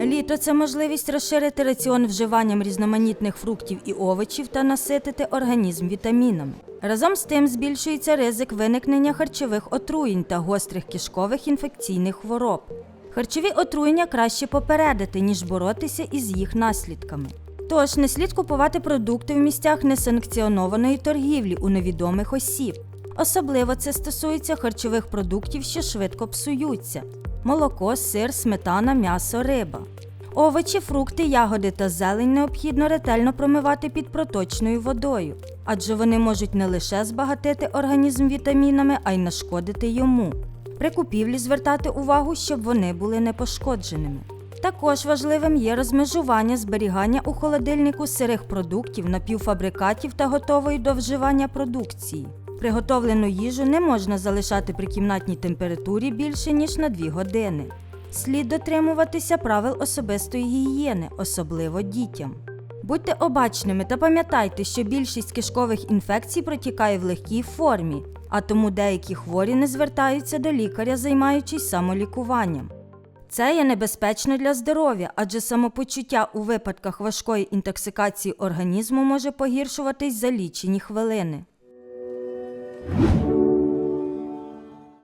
Літо це можливість розширити раціон вживанням різноманітних фруктів і овочів та наситити організм вітамінами. Разом з тим збільшується ризик виникнення харчових отруєнь та гострих кишкових інфекційних хвороб. Харчові отруєння краще попередити, ніж боротися із їх наслідками. Тож не слід купувати продукти в місцях несанкціонованої торгівлі у невідомих осіб. Особливо це стосується харчових продуктів, що швидко псуються: молоко, сир, сметана, м'ясо, риба. Овочі, фрукти, ягоди та зелень необхідно ретельно промивати під проточною водою, адже вони можуть не лише збагатити організм вітамінами, а й нашкодити йому. При купівлі звертати увагу, щоб вони були непошкодженими. Також важливим є розмежування зберігання у холодильнику сирих продуктів, напівфабрикатів та готової до вживання продукції. Приготовлену їжу не можна залишати при кімнатній температурі більше ніж на 2 години. Слід дотримуватися правил особистої гігієни, особливо дітям. Будьте обачними та пам'ятайте, що більшість кишкових інфекцій протікає в легкій формі, а тому деякі хворі не звертаються до лікаря, займаючись самолікуванням. Це є небезпечно для здоров'я, адже самопочуття у випадках важкої інтоксикації організму може погіршуватись за лічені хвилини.